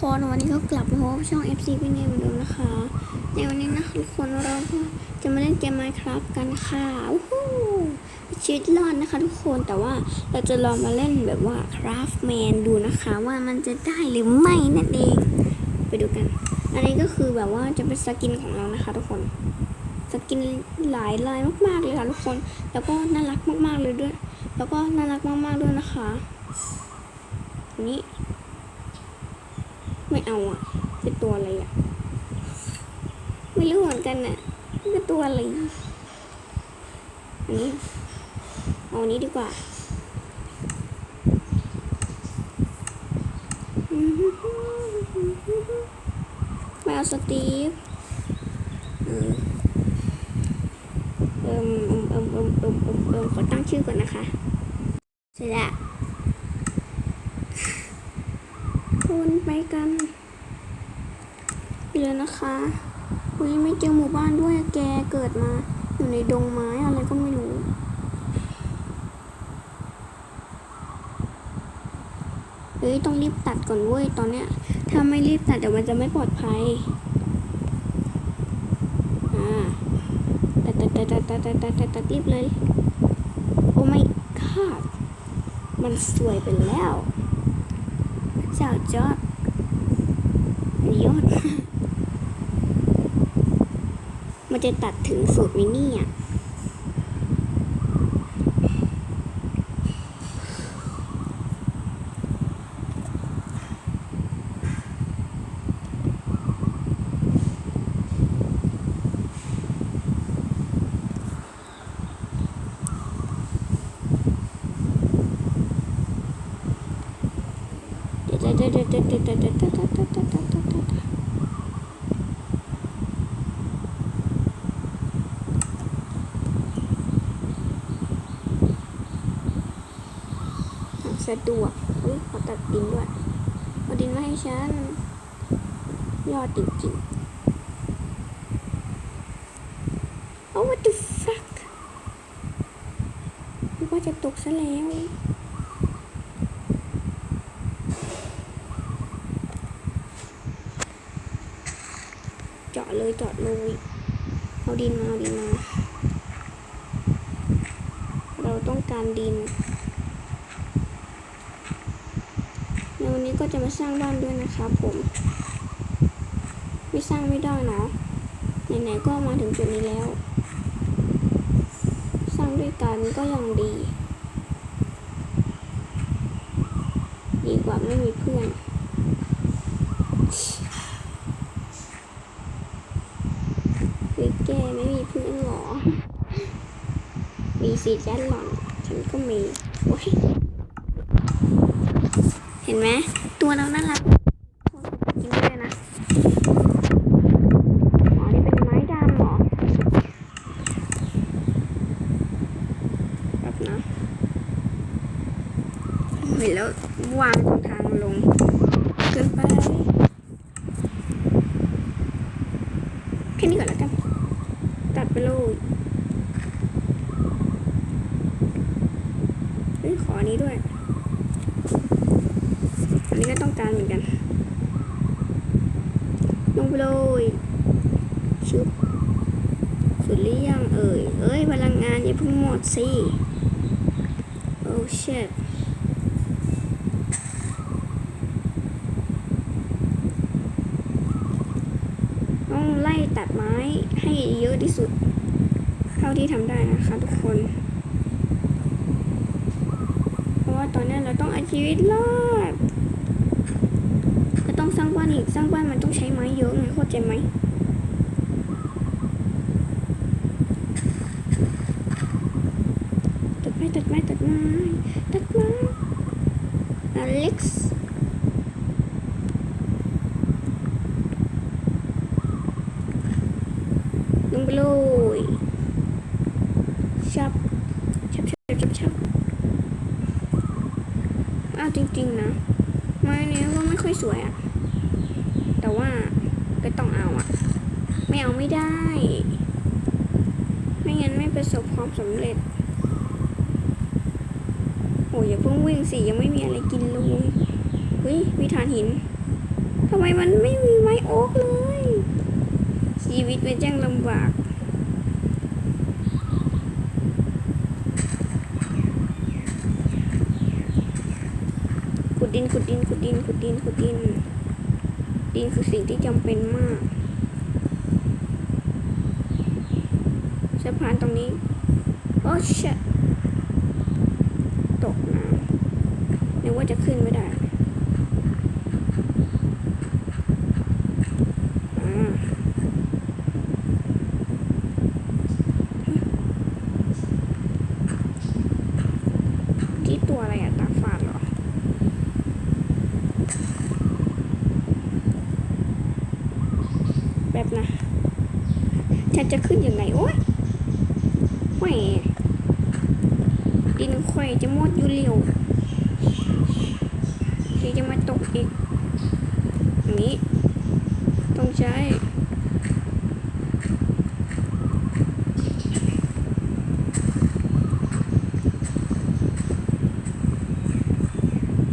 คนวันนี้ก็กลับมาพบช่อง FC เป็นไงเหมือนเดิมนะคะ ในวันนี้นะทุกคนเราก็จะมาเล่นเกม Minecraft กันค่ะวู้ฮู้ชีวิตรอดนะคะทุกคนแต่ว่าเราจะลองมาเล่นแบบว่า Craftman ดูนะคะว่ามันจะได้หรือไม่นั่นเอง ไปดูกัน อันนี้ก็คือแบบว่าจะเป็นสกินของเรานะคะ ทุกคนสกินหลายลายมากๆเลยค่ะทุกคน แล้วก็น่ารักมากๆเลยด้วย แล้วก็น่ารักมากๆด้วยนะคะนนี้ ไม่เอาอะ เป็นตัวอะไรอะ ไม่รู้เหมือนกันน่ะเป็นตัวอะไร อันนี้ เอาอันนี้ดีกว่าไม่เอาสตีฟเออเอิมเอิมเอิมเอิมเอิมเอิมเอิมขอตั้งชื่อก่อนนะคะ เสร็จแล้ว คุณไปกันไปเลยนะคะอุ้ยไม่เจอหมู่บ้านด้วยแกเกิดมา อยู่ในดงไม้อะไรก็ไม่รู้ เฮ้ยต้องรีบตัดก่อนเว้ยตอนเนี้ย ถ้าไม่รีบตัดเดี๋ยวมันจะไม่ปลอดภัย อ่า ตัดตัดตัดตัดตัดตัดตัดตัดตัดรีบเลย โอ้ไม่ god มันสวยไปแล้ว สาวจอดยอดมันจะตัดถึงสูตรมินี่อะ สะดวกอุ้ยขอตัดดินด้วยเอาดินมาให้ฉัน ยอดจริงๆโอ้ what the fuck นึกว่าจะตกซะแล้ว เจาะเลยเจาะเลยเอาดินมาเอาดินมา เราต้องการดินในวันนี้ก็จะมาสร้างบ้านด้วยนะครับผม ไม่สร้างไม่ได้เนาะไหนๆก็มาถึงจุดนี้แล้ว สร้างด้วยกันก็ยังดี ดีกว่าไม่มีเพื่อน เฮ้ย แกไม่มีเพื่อนหรอ มีสีแจ๊ดหล่อฉันก็มีโอ้ยเห็นไหม ตัวเราน่ารักกินด้วยนะอ๋อนี่เป็นไม้ดำเหรอแบบนะเห็นแล้ววางตรงทางลงเกินไปแค่นี้ก่อนแล้วกัน เลยเฮ้ยขออนี้ด้วย อันนี้ก็ต้องการเหมือนกัน ลงไปเลยชุบสุดหรือยังเอ่ย เอ้ย พลังงานอย่าเพิ่งหมดสิ โอ้เชิดต้องไล่ตัดไม้ให้เยอะที่สุด เท่าที่ทำได้นะคะทุกคน เพราะว่าตอนนี้เราต้องเอาชีวิตรอดก็ต้องสร้างบ้านอีกสร้างบ้านมันต้องใช้ไม้เยอะไงเข้าใจไหมตัดไม้ตัดไม้ตัดไม้ตัดไม้อเล็กซ์ลงไปเลยชับชับชับชับชับอ้าว จริง ๆ นะไม้นี้ก็ไม่ค่อยสวยอะแต่ว่าก็ต้องเอาอะไม่เอาไม่ได้ ไม่งั้นไม่ประสบความสำเร็จโอ้ยอย่าเพิ่งวิ่งสิยังไม่มีอะไรกินเลยเฮ้ยมีฐานหินทำไมมันไม่มีไม้โอ๊กเลย ชีวิตเป็นจ้งลำบาก ขุ ดดินขุดดินขุดดินขุดดินขุดดิน ดินคือสิ่งที่จำเป็นมากสะพานตรงนี้ โอ้ชะตกน้ำนึกว่าจะขึ้นไม่ได้ที่ตัวอะไรอะตาฝาดเหรอ แบบนะ ฉันจะขึ้นยังไงโอ๊ยแหวดินข่อยจะหมดอยู่เร็วเดี๋ยวจะมาตกอีกนี้ต้องใช้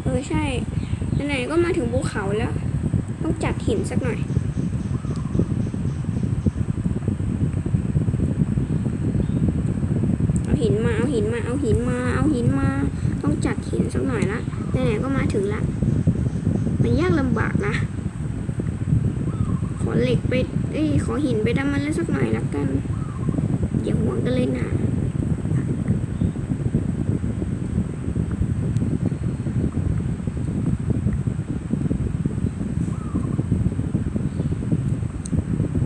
เออใช่ไหนๆก็มาถึงภูเขาแล้ว ต้องจัดหินสักหน่อย เอา หินมา เอาหินมา เอาหินมา เอาหินมา ต้องจัดหินสักหน่อยละไหนๆก็มาถึงละ มันยากลำบากนะ ขอเหล็กไป เอ้ย ขอหินไปด้านมันแล้วสักหน่อยละกัน อย่าห่วงกันเลยนะ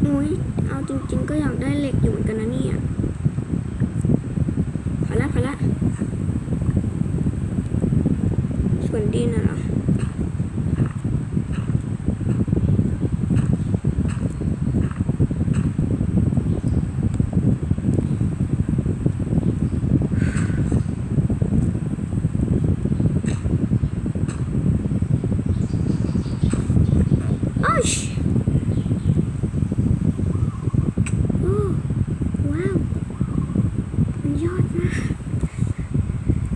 อุ้ย เอาจริงๆก็อยากได้เหล็กอยู่เหมือนกันนะเนี่ย พอละพอละ ส่วนดินน่ะเหรอ โอ้ชโอ้ว้าว มันยอดมาก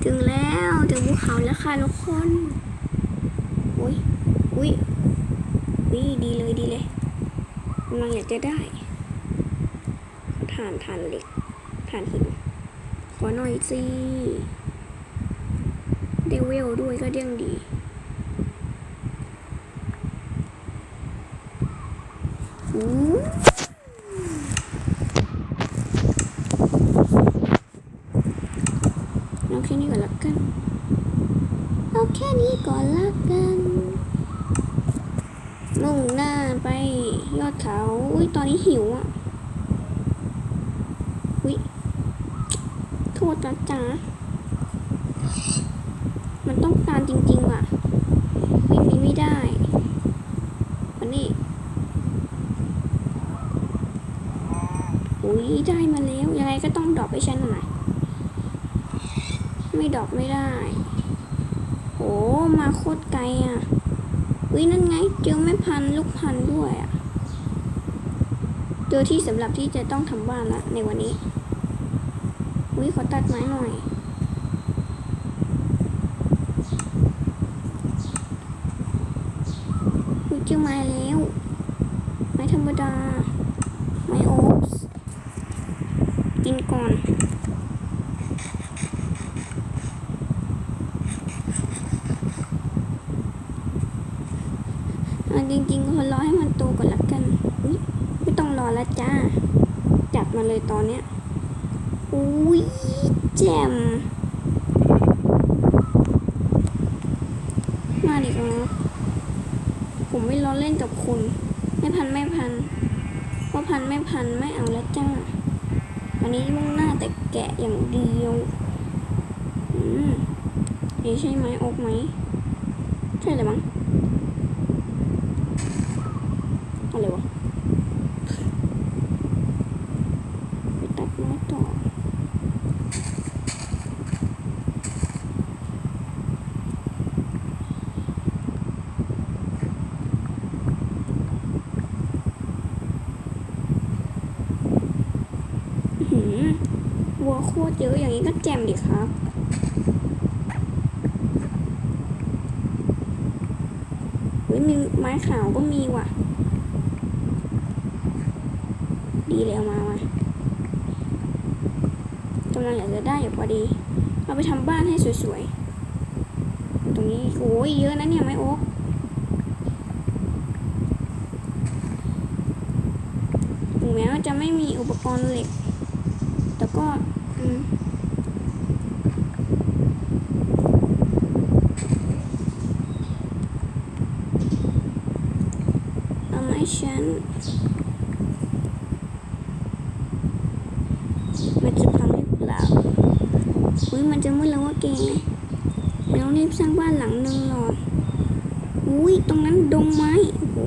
ถึงแล้ว ถึงภูเขาแล้วค่ะทุกคนอุ้ยอุ้ยอุ้ยดีเลยดีเลยกำลังอยากจะได้ฐานฐานเหล็กฐานหิน ขอหน่อยสิเดเวลด้วยก็เด้งดีอู้อาแค่นี้ก่อนละกัน ก่อนละกันมุ่งหน้าไปยอดเขา อุ้ยตอนนี้หิวอะ อุ้ยโทษนะจ๊ะมันต้องการจริงๆว่ะไม่มีไม่ได้วันนี้อุ้ยได้มาแล้ว ยังไงก็ต้องดรอปให้ฉันหน่อย ไม่ดรอปไม่ได้ มาโคตรไกลอะอุ้ยนั่นไง เจอไม่พันลูกพันด้วยอะเจอที่สำหรับที่จะต้องทำบ้านละในวันนี้อุ้ยขอตัดไม้หน่อยเจอไม้แล้ว ไม้ธรรมดา ไม้โอ๊กส์กินก่อน เอาจริงๆคนรอให้มันโตก่อนละกันอุ๊ยไม่ต้องรอละจ้า จัดมา เลยตอนเนี้ยอุ้ยแจ่มมาดิครับผมไม่ล้อเล่นกับคุณ ไม่พันไม่พันเพราะพันไม่พันไม่เอาแล้วจ้าวันนี้มุ่งหน้าแต่แกะอย่างเดียว อืมนี่ใช่ไหมอกไหม ใช่เลยมั้งอะไรวะ ไปตัดไม้ต่อ อื้อหือวัวโคตรเยอะอย่างนี้ก็แจ่มดิครับเฮ้ยมีไม้ขาวก็มีว่ะ ดีเลยเอามามากำลังอยากจะได้อยู่พอดี เอาไปทำบ้านให้สวยๆ ตรงนี้โอ้ยเยอะนะเนี่ยไม้โอ๊กถึงแม้ว่าจะไม่มีอุปกรณ์เหล็ก แต่ก็ เอาไม้ฉันมันจะพังหรือเปล่าอุ้ยมันจะมืดแล้วว่าเกเราต้องรีบสร้างบ้านหลังหนึ่งหรอกอุ้ยตรงนั้นดงไม้โอ้โห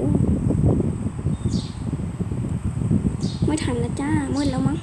ไม่ทันแล้วจ้ามืดแล้วมั้ง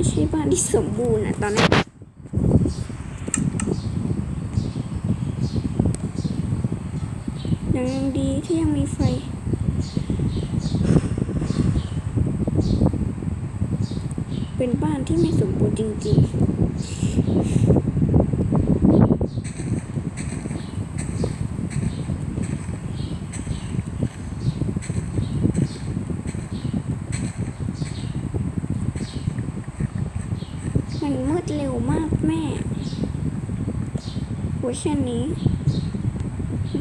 ไม่ใช่บ้านที่สมบูรณ์อะตอนนี้ยังยังดีที่ยังมีไฟเป็นบ้านที่ไม่สมบูรณ์จริงๆ มันมืดเร็วมากแม่เวอร์ชันนี้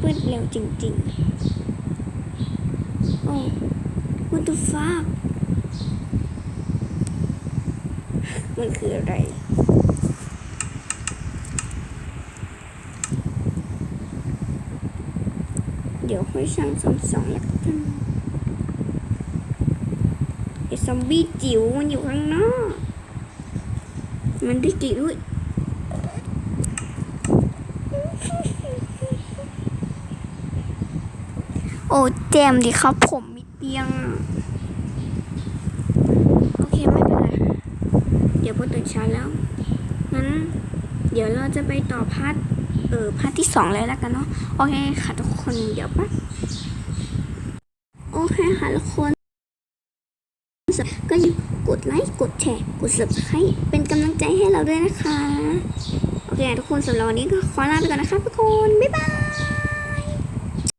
มืดเร็วจริงๆ โอ้ what the fuck มันคืออะไร เดี๋ยวค่อยช่างสองสองแล้วกันไอซอมบี้จิ๋วมันอยู่ข้างนอก มันได้กี่ด้วย โอ้แจมดิครับ ผมมีเตียงอะโอเคไม่เป็นไร เดี๋ยวพอตื่นเช้าแล้ว งั้น เดี๋ยวเราจะไปต่อพาร์ทเออพาร์ทที่สองเลยแล้วกันเนาะ โอเคค่ะทุกคนเดี๋ยวปะโอเคค่ะทุกคนก็อย่ากดไลค์ กดแชร์ กด subscribe เป็นกำลังใจให้เราด้วยนะคะ โอเคทุกคนสำหรับวันนี้ก็ขอลาไปก่อนนะคะทุกคน บ๊ายบาย